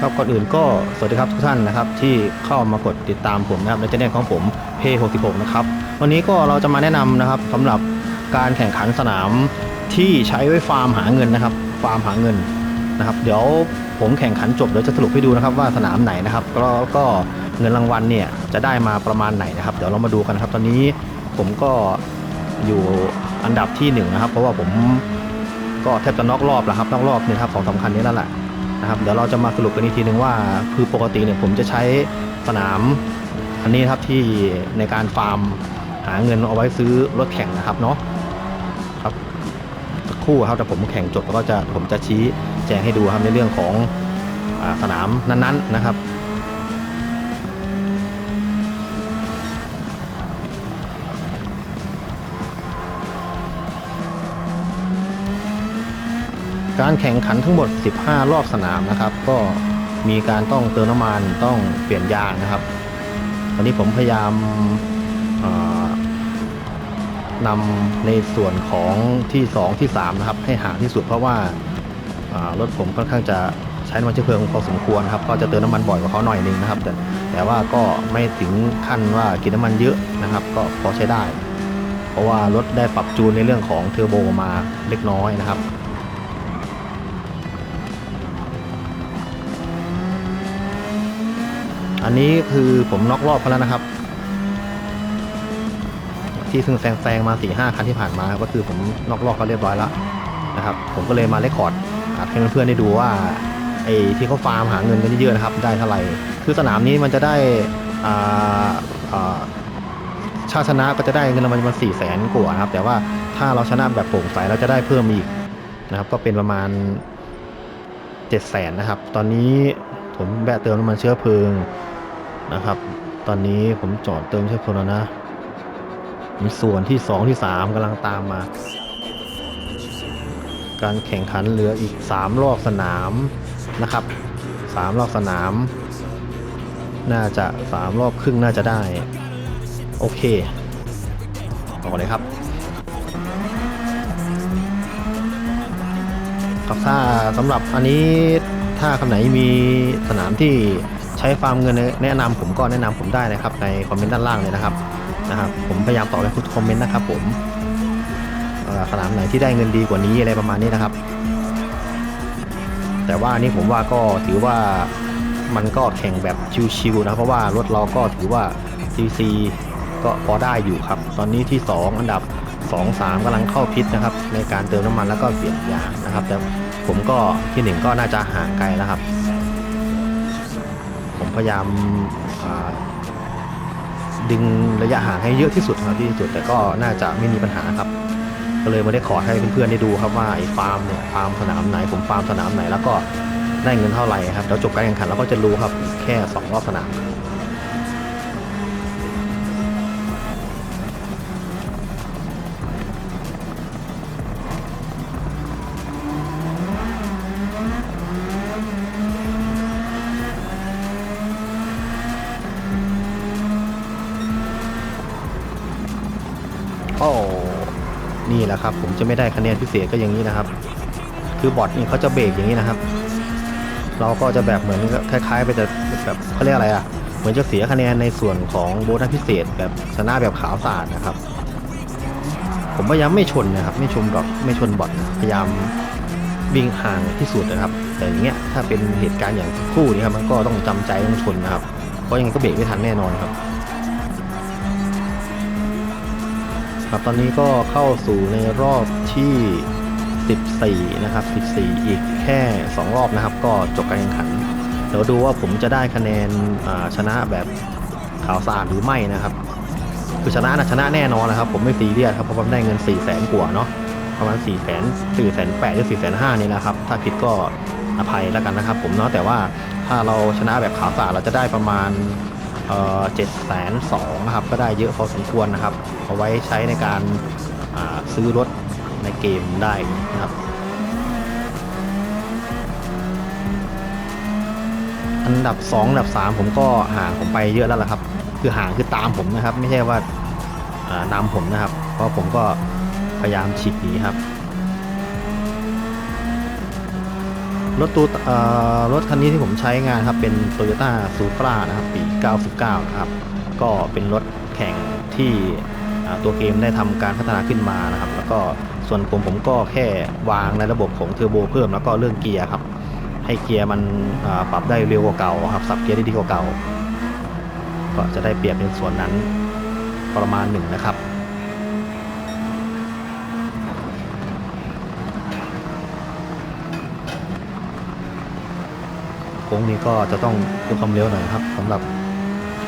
ครับก่อนอื่นก็สวัสดีครับทุกท่านนะครับที่เข้ามากดติดตามผมนะครับในช่องของผมเพ66นะครับวันนี้ก็เราจะมาแนะนำนะครับสำหรับการแข่งขันสนามที่ใช้ไว้ฟาร์มหาเงินนะครับ ฟาร์มหาเงินนะครับ เดี๋ยวผมแข่งขันจบเดี๋ยวจะสรุปให้ดูนะครับว่าสนามไหนนะครับแล้วก็เงินรางวัลเนี่ยจะได้มาประมาณไหนนะครับ เดี๋ยวเรามาดูกันนะครับ ตอนนี้ผมก็อยู่อันดับที่หนึ่งนะครับเพราะว่าผมก็แทบจะน็อกรอบแล้วครับน็อกรอบเนี่ยครับของสำคัญนี้แล้วแหละ นะครับเดี๋ยวเราจะมาสรุปกันอีกทีหนึ่งว่า คือปกติเนี่ยผมจะใช้สนามอันนี้ครับที่ในการฟาร์มหาเงินเอาไว้ซื้อรถแข่งนะครับเนาะครับสักครู่ครับแต่ผมแข่งจบแล้วก็จะผมจะชี้แจงให้ดูครับในเรื่องของอสนามนั้นๆนะครับ การแข่งขันทั้งหมด 15 รอบสนามนะครับ ก็มีการต้องเติมน้ำมันต้องเปลี่ยนยางนะครับตอนนี้ผมพยายามนำในส่วนของที่ 2 ที่ 3 นะครับ ให้ห่างที่สุดเพราะว่าอ่ารถผมค่อนข้างจะใช้น้ำมันเชื้อเพลิงพอสมควรครับก็จะเติมน้ำมันบ่อยกว่าเขาหน่อยนึงนะครับ แต่แต่ว่าก็ไม่ถึงขั้นว่ากินน้ำมันเยอะนะครับ ก็พอใช้ได้ เพราะว่ารถได้ปรับจูนในเรื่องของเทอร์โบมาเล็กน้อยนะครับ อันนี้คือผมน็อกรอบเขาแล้วนะครับ ที่ซึ่งแซงมา4ี่ห้าคันที่ผ่านมาก็คือผมน็อกรอบเขาเรียบร้อยแล้วนะครับ ผมก็เลยมาเลคคอร์ดให้เพื่อนๆได้ดูว่าไอ้ที่เขาฟาร์มหาเงินกันเยอะๆนะครับ ได้เท่าไหร่คือสนามนี้มันจะได้อ่าอ่าชาชนะก็จะได้เงินรางวัลประมาณสี่แสนกว่านะครับ แต่ว่าถ้าเราชนะแบบโปร่งใสเราจะได้เพิ่มอีกนะครับ ก็เป็นประมาณ7จ็ดแสนนะครับ ตอนนี้ผมแบะเติมน้ำมันเชื้อเพลิง นะครับ ตอนนี้ผมจอดเติมเชื้อเพลิงแล้วนะ มีส่วนที่2ที่3กำลังตามมา การแข่งขันเหลืออีก3รอบสนามนะครับ3รอบสนาม น่าจะ3รอบครึ่งน่าจะได้ โอเคต่อเลยครับครับถ้าสำหรับอันนี้ถ้าคำไหนมีสนามที่ ใช้ฟาร์มเงินแนะนำผมก็แนะนำผมได้นะครับ ในคอมเมนต์ด้านล่างเลยนะครับนะครับ ผมพยายามตอบให้ทุกคอมเมนต์นะครับ ผมสนามไหนที่ได้เงินดีกว่านี้อะไรประมาณนี้นะครับ แต่ว่านี่ผมว่าก็ถือว่ามันก็แข่งแบบชิวๆนะเพราะว่ารถเราก็ถือว่า CC ก็พอได้อยู่ครับ ตอนนี้ที่ 2 อันดับ 2 3กำลังเข้าพิษนะครับ ในการเติมน้ำมันแล้วก็เปลี่ยนยางนะครับ แต่ผมก็ที่หนึ่งก็น่าจะห่างไกลแล้วครับ ผมพยายามดึงระยะห่างให้เยอะที่สุดครับที่สุดแต่ก็น่าจะไม่มีปัญหาครับ ก็เลยไม่ได้ขอให้เพื่อนๆได้ดูครับว่าไอ้ฟาร์มเนี่ยฟาร์มสนามไหนผมฟาร์มสนามไหนแล้วก็ได้เงินเท่าไหร่ครับแล้วจบการแข่งขันแล้วก็จะรู้ครับแค่สองรอบสนาม นี่แหละครับ ผมจะไม่ได้คะแนนพิเศษก็อย่างนี้นะครับ คือบอทนี่เขาจะเบรกอย่างนี้นะครับ เราก็จะแบบเหมือนคล้ายๆ ไปจะแบบเขาเรียกอะไรอะเหมือนจะเสียคะแนนในส่วนของโบนัสพิเศษ แบบชนะแบบขาวสะอาดนะครับ ผมพยายามไม่ชนนะครับ ไม่ชนแบบไม่ชนบอทพยายามวิ่งห่างที่สุดนะครับ แต่อย่างเงี้ยถ้าเป็นเหตุการณ์อย่างคู่นี้ครับมันก็ต้องจำใจต้องชนนะครับเพราะยังไงก็เบรกไม่ทันแน่นอนครับ ครับตอนนี้ก็เข้าสู่ในรอบที่ 14 นะครับ 14 อีกแค่ 2 รอบนะครับ ก็จบการแข่งขัน เดี๋ยวดูว่าผมจะได้คะแนนชนะแบบขาวสะอาดหรือไม่นะครับ คือชนะนะชนะแน่นอนนะครับ ผมไม่ซีเรียสครับเพราะผมได้เงิน 4 0 0แสนกว่าเนาะประมาณ 4 0 0แสน4แสน8หรือ4แสน5นี่นะครับ ถ้าผิดก็อภัยแล้วกันนะครับ ผมเนาะแต่ว่าถ้าเราชนะแบบขาวสะอาดเราจะได้ประมาณ เจ็ดแสนสองนะครับ ก็ได้เยอะพอสมควรนะครับ เอาไว้ใช้ในการาซื้อรถในเกมได้นะครับ อันดับ 2 อันดับ 3 ผมก็ห่างผมไปเยอะแล้วล่ะครับ คือห่างคือตามผมนะครับ ไม่ใช่ว่าอ่านำผมนะครับ เพราะผมก็พยายามฉีกหนีครับ รถตูเอ่อรถคันนี้ที่ผมใช้งานครับเป็น Toyota Supra นะครับปี 99 นะครับ ก็เป็นรถแข่งที่ตัวเกมได้ทำการพัฒนาขึ้นมานะครับ แล้วก็ส่วนผมผมก็แค่วางในระบบของเทอร์โบเพิ่มแล้วก็เรื่องเกียร์ครับ ให้เกียร์มันปรับได้เร็วกว่าเก่าครับสับเกียร์ได้ดีกว่าเก่า ก็จะได้เปรียบในส่วนนั้นประมาณหนึ่งนะครับ โค้งนี้ก็จะต้องดูความเร็วหน่อยครับสำหรับ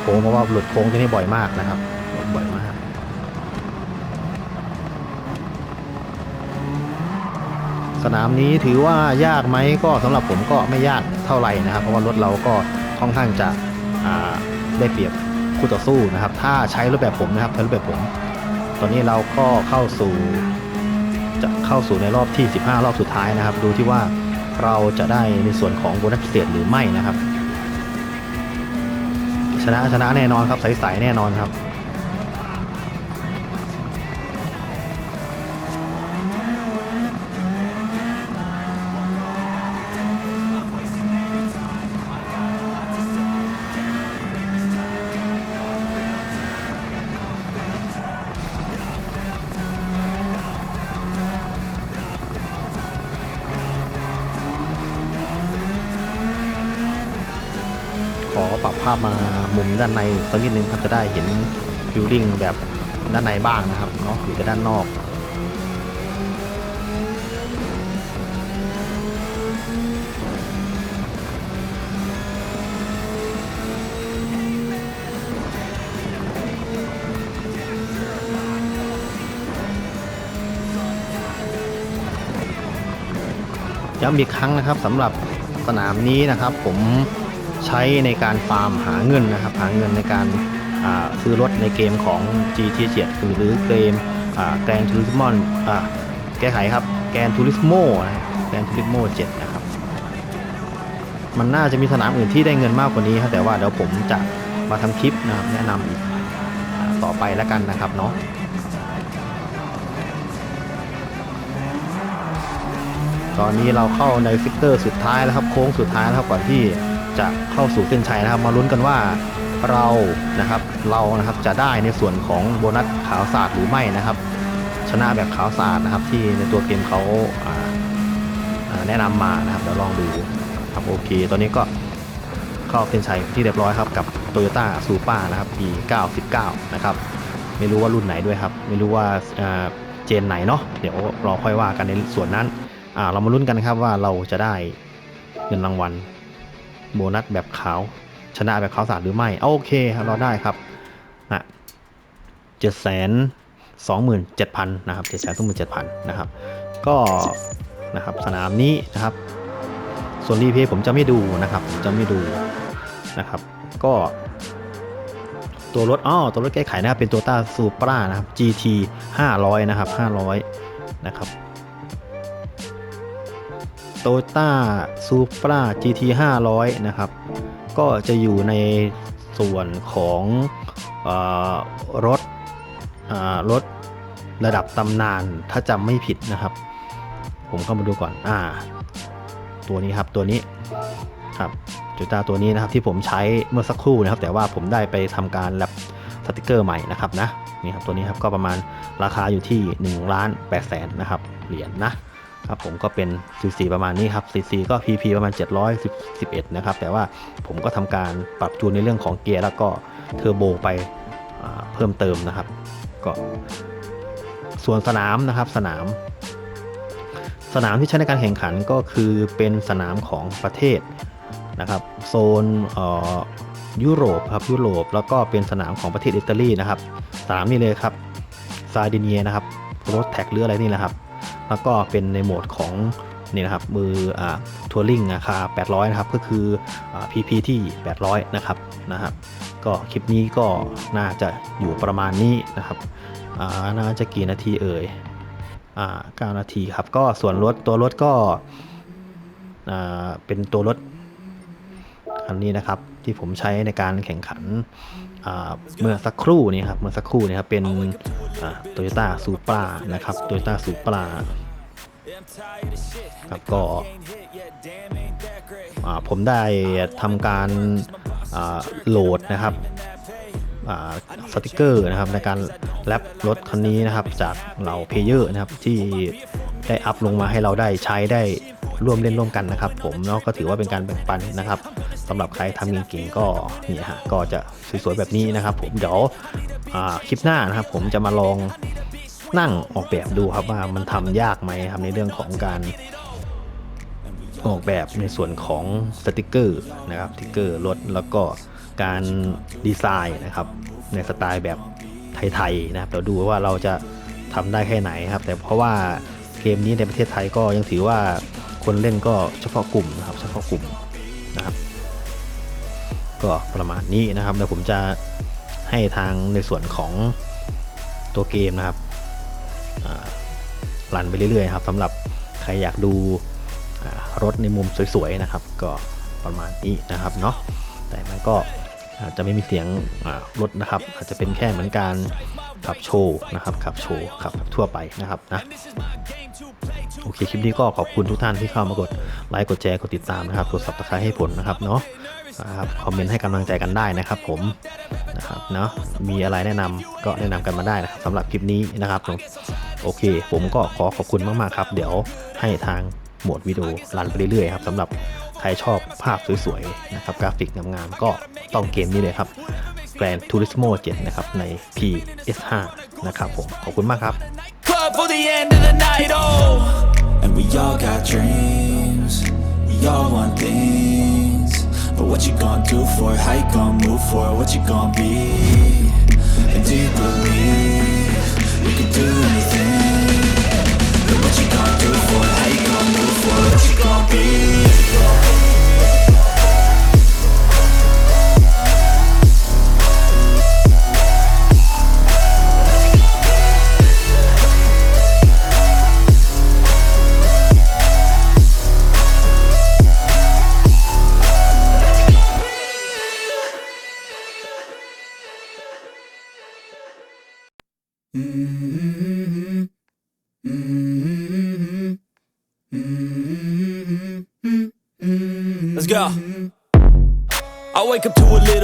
โค้งเพราะว่าหลุดโค้งที่นี่บ่อยมากนะครับบ่อยมากสนามนี้ถือว่ายากไหมก็สำหรับผมก็ไม่ยากเท่าไหร่นะครับ เพราะว่ารถเราก็ค่อนข้างจะได้เปรียบคู่ต่อสู้นะครับ ถ้าใช้รูปแบบผมนะครับใช้รูปแบบผม ตอนนี้เราก็เข้าสู่จะเข้าสู่ในรอบที่ 15 รอบสุดท้ายนะครับ ดูที่ว่า เราจะได้ในส่วนของโบนัสพิเศษหรือไม่นะครับ ชนะชนะแน่นอนครับใสๆแน่นอนครับ ปรับภาพมามุมด้านในสักนิดนึงครับจะได้เห็นฟิลลิ่งแบบด้านในบ้างนะครับเนาะอยู่แต่ด้านนอกย้ำอีกครั้งนะครับสำหรับสนามนี้นะครับผม ใช้ในการฟาร์มหาเงินนะครับ หาเงินในการาซื้อรถในเกมของ GT 7หรือเกมแกรนทูริสมอนแก้ไขครับแกรนทูริสโมนะแกรนทูริสโม7นะครับ มันน่าจะมีสนามอื่นที่ได้เงินมากกว่านี้ครับแต่ว่าเดี๋ยวผมจะมาทำคลิปนะครับแนะนำอีกต่อไปแล้วกันนะครับเนาะตอนนี้เราเข้าในฟิกเตอร์สุดท้ายแล้วครับโค้งสุดท้ายแล้วครับก่อนที่ จะเข้าสู่เส้นชัยนะครับ มาลุ้นกันว่าเรานะครับเรานะครับจะได้ในส่วนของโบนัสขาวสาดหรือไม่นะครับ ชนะแบบขาวสาดนะครับ ที่ในตัวเกมเขาาแนะนำมานะครับเดี๋ยวลองดูครับโอเค ตอนนี้ก็เข้าเส้นชัยที่เรียบร้อยครับกับ Toyota Supra นะครับปี99 นะครับ ไม่รู้ว่ารุ่นไหนด้วยครับ ไม่รู้ว่าเจนไหนเนาะเดี๋ยวรอค่อยว่ากันในส่วนนั้นเรามาลุ้นกันครับว่าเราจะได้เงินรางวัล โบนัสแบบขาว ชนะแบบขาวสาดหรือไม่ โอเคเราได้ครับนะเจ็ดแสนสองหมื่นเจ็ดพันนะครับเจ็ดแสนสองหมื่นเจ็ดพันนะครับ ก็นะครับสนามนี้นะครับ ส่วนรีเพย์ผมจะไม่ดูนะครับผมจะไม่ดูนะครับ ก็ตัวรถอ้อตัวรถแก้ไขนะครับเป็นตัวต้าซูปรานะครับ GT 500 นะครับ 500 นะครับ โตต้าซูปรา GT 500 นะครับ ก็จะอยู่ในส่วนของอรถรถระดับตำนานถ้าจำไม่ผิดนะครับ ผมเข้ามาดูก่อนอ่าตัวนี้ครับตัวนี้ครับจูต้าตัวนี้นะครับที่ผมใช้เมื่อสักครู่นะครับ แต่ว่าผมได้ไปทำการแลบสติกเกอร์ใหม่นะครับนะนี่ครับตัวนี้ครับก็ประมาณราคาอยู่ที่1ล้าน8แสนนะครับเหรียญนนะ ครับผมก็เป็น CC ประมาณนี้ครับ CC ก็ PP ประมาณ 711 นะครับ แต่ว่าผมก็ทำการปรับจูนในเรื่องของเกียร์แล้วก็เทอร์โบไปเพิ่มเติมนะครับ ก็ ส่วนสนามนะครับสนาม สนามที่ใช้ในการแข่งขันก็คือเป็นสนามของประเทศนะครับ โซนเออยุโรปครับยุโรปแล้วก็เป็นสนามของประเทศอิตาลีนะครับสนามนี้เลยครับซาดิเนียนะครับรถแท็กหรืออะไรนี่แหละครับ แล้วก็เป็นในโหมดของนี่นะครับมืออทัวริงราคา 800 นะครับ ก็คืออ PP ที่ 800 นะครับนะครับ ก็คลิปนี้ก็น่าจะอยู่ประมาณนี้นะครับน่าจะกี่นาทีเอ่ยอ9นาทีครับ ก็ส่วนรถตัวรถก็เป็นตัวรถ คันนี้นะครับ ที่ผมใช้ในการแข่งขันเมื่อสักครู่นี้ครับเมื่อสักครู่นี้ครับเป็นโตโยต้าซูปรานะครับโตโยต้าซูปราครับก็ผมได้ทำการโหลดนะครับสติกเกอร์นะครับในการแรปรถคันนี้นะครับจากเหล่าเพลเยอร์นะครับที่ได้อัพลงมาให้เราได้ใช้ได้ ร่วมเล่นร่วมกันนะครับ ผมเนาะก็ถือว่าเป็นการแบ่งปันนะครับสำหรับใครทำเก่งก็เนี่ยฮะก็จะสวยๆแบบนี้นะครับ ผมเดี๋ยวคลิปหน้านะครับ ผมจะมาลองนั่งออกแบบดูครับว่ามันทำยากไหมครับในเรื่องของการออกแบบในส่วนของสติกเกอร์นะครับสติกเกอร์รถแล้วก็การดีไซน์นะครับ ในสไตล์แบบไทยๆนะครับเราดูว่าเราจะทำได้แค่ไหนครับ แต่เพราะว่าเกมนี้ในประเทศไทยก็ยังถือว่า คนเล่นก็เฉพาะกลุ่มนะครับ เฉพาะกลุ่มนะครับ ก็ประมาณนี้นะครับเดี๋ยวผมจะให้ทางในส่วนของตัวเกมนะครับอ่ารันไปเรื่อยๆครับสำหรับใครอยากดูรถในมุมสวยๆนะครับ ก็ประมาณนี้นะครับเนาะแต่มันก็อาจจะไม่มีเสียงรถนะครับ อาจจะเป็นแค่เหมือนการขับโชว์นะครับขับโชว์ขับทั่วไปนะครับนะ โอเค คลิปนี้ก็ขอบคุณทุกท่านที่เข้ามากดไลค์ กดแชร์ กดติดตามนะครับ กด subscribe ให้ผลนะครับเนาะนะครับ คอมเมนต์ให้กำลังใจกันได้นะครับผมนะครับเนาะ มีอะไรแนะนำก็แนะนำกันมาได้นะครับสำหรับคลิปนี้นะครับผมโอเค ผมก็ขอขอบคุณมากๆครับ เดี๋ยวให้ทางหมวดวิดีโอรันไปเรื่อยๆครับสำหรับใครชอบภาพสวยๆนะครับกราฟิกงามๆก็ต้องเกมนี้เลยครับ Grand Turismo 7 นะครับใน PS5 นะครับผม ขอบคุณมากครับ the end of the night, oh. And we all got dreams, we all want things. But what you gonna do for it? How you gonna move for it? What you gonna be? And do you believe you can do anything? But what you gonna do for it? How you gonna move for it? What you gonna be?